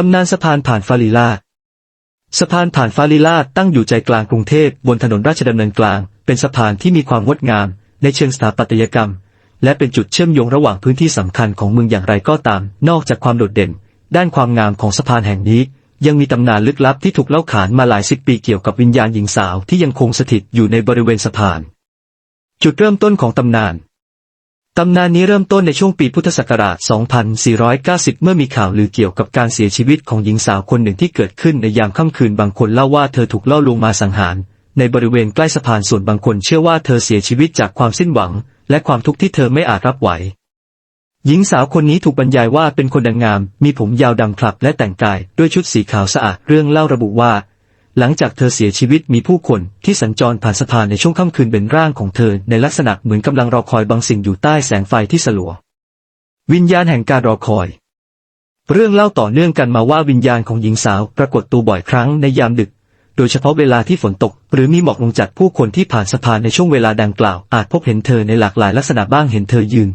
ตำนานสะพานผ่านฟาริลาสะพานผ่านฟาริลาตั้งอยู่ใจกลางกรุงเทพบนถนนราชดำเนินกลาง เป็นสะพานที่มีความงดงาม ในเชิงสถาปัตยกรรม และเป็นจุดเชื่อมโยงระหว่างพื้นที่สำคัญของเมืองอย่างไรก็ตาม นอกจากความโดดเด่น ด้านความงามของสะพานแห่งนี้ ยังมีตำนานลึกลับที่ถูกเล่าขานมาหลายสิบปีเกี่ยวกับวิญญาณหญิงสาวที่ยังคงสถิตอยู่ในบริเวณสะพาน จุดเริ่มต้นของตำนาน ตำนานนี้เริ่มต้นในช่วงปีพุทธศักราช 2490 เมื่อมีข่าวลือเกี่ยวกับการเสียชีวิตของหญิงสาวคนหนึ่งที่เกิดขึ้นในยามค่ำคืนบางคนเล่าว่าเธอถูกล่อลวงมาสังหาร ในบริเวณใกล้สะพานส่วนบางคนเชื่อว่าเธอเสียชีวิตจากความสิ้นหวัง และความทุกข์ที่เธอไม่อาจรับไหว หญิงสาวคนนี้ถูกบรรยายว่าเป็นคนดังงาม มีผมยาวดำคลับและแต่งกายด้วยชุดสีขาวสะอาดเรื่องเล่าระบุว่า หลังจากเธอเสียชีวิตมีผู้คนที่สัญจรผ่านสะพานในช่วงค่ำคืนเป็นร่างของเธอในลักษณะเหมือนกำลังรอคอยบางสิ่งอยู่ใต้แสงไฟที่สลัว วิญญาณแห่งการรอคอย เรื่องเล่าต่อเนื่องกันมาว่าวิญญาณของหญิงสาวปรากฏตัวบ่อยครั้งในยามดึก โดยเฉพาะเวลาที่ฝนตก หรือมีหมอกลงจัดผู้คนที่ผ่านสะพานในช่วงเวลาดังกล่าว อาจพบเห็นเธอในหลากหลายลักษณะบ้างเห็นเธอยืน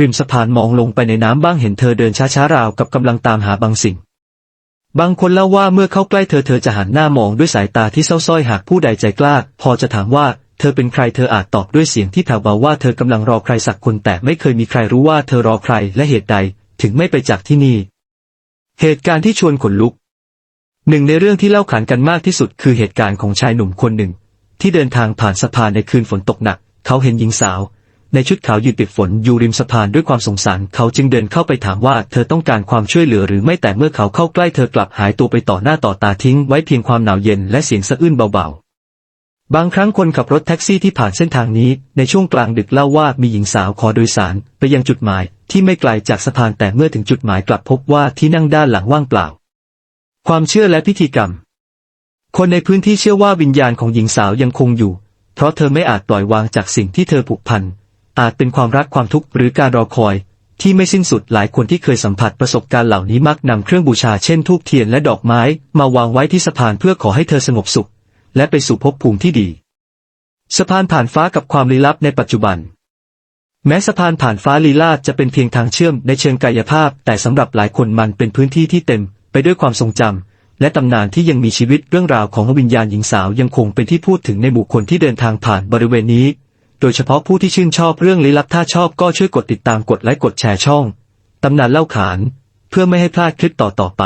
ริมสะพานมองลงไปในน้ำบ้างเห็นเธอเดินช้าๆราวกับกำลังตามหาบางสิ่ง บางคนเล่าว่าเมื่อเข้าใกล้เธอเธอจะหันหน้ามองด้วยสายตาที่เศร้าส้อยหากผู้ใดใจกล้า พอจะถามว่าเธอเป็นใครเธออาจตอบด้วยเสียงที่แผ่วเบาว่าเธอกำลังรอใครสักคนแต่ไม่เคยมีใครรู้ว่าเธอรอใครและเหตุใดถึงไม่ไปจากที่นี่ เหตุการณ์ที่ชวนขนลุก หนึ่งในเรื่องที่เล่าขานกันมากที่สุดคือเหตุการณ์ของชายหนุ่มคนหนึ่ง ที่เดินทางผ่านสะพานในคืนฝนตกหนัก เขาเห็นหญิงสาว ในชุดขาวยืนปิดฝนอยู่ริมสะพานด้วยความสงสาร เขาจึงเดินเข้าไปถามว่าเธอต้องการความช่วยเหลือหรือไม่แต่เมื่อเขาเข้าใกล้เธอกลับหายตัวไปต่อหน้าต่อตาทิ้งไว้เพียงความหนาวเย็นและเสียงสะอื้นเบาๆ บางครั้งคนขับรถแท็กซี่ที่ผ่านเส้นทางนี้ ในช่วงกลางดึกเล่าว่ามีหญิงสาวขอโดยสารไปยังจุดหมาย ที่ไม่ไกลจากสะพานแต่เมื่อถึงจุดหมายกลับพบว่าที่นั่งด้านหลังว่างเปล่า ความเชื่อและพิธีกรรม คนในพื้นที่เชื่อว่าวิญญาณของหญิงสาวยังคงอยู่ เพราะเธอไม่อาจปล่อยวางจากสิ่งที่เธอผูกพัน อาจเป็นความรักความทุกข์หรือการรอคอยที่ไม่สิ้นสุดหลายคนที่เคยสัมผัสประสบการณ์เหล่านี้มักนำเครื่องบูชาเช่นธูปเทียนและดอกไม้ มาวางไว้ที่สะพานเพื่อขอให้เธอสงบสุข และไปสู่ภพภูมิที่ดี สะพานผ่านฟ้ากับความลี้ลับในปัจจุบัน แม้สะพานผ่านฟ้าลีลาดจะเป็นเพียงทางเชื่อมในเชิงกายภาพ แต่สำหรับหลายคนมันเป็นพื้นที่ที่เต็ม ไปด้วยความทรงจำและตำนานที่ยังมีชีวิตเรื่องราวของวิญญาณหญิงสาวยังคงเป็นที่พูดถึงในบุคคลที่เดินทางผ่านบริเวณนี้ โดยเฉพาะผู้ที่ชื่นชอบเรื่องลี้ลับถ้าชอบก็ช่วยกดติดตามกดไลค์กดแชร์ช่อง ตำนานเล่าขาน เพื่อไม่ให้พลาดคลิปต่อๆไป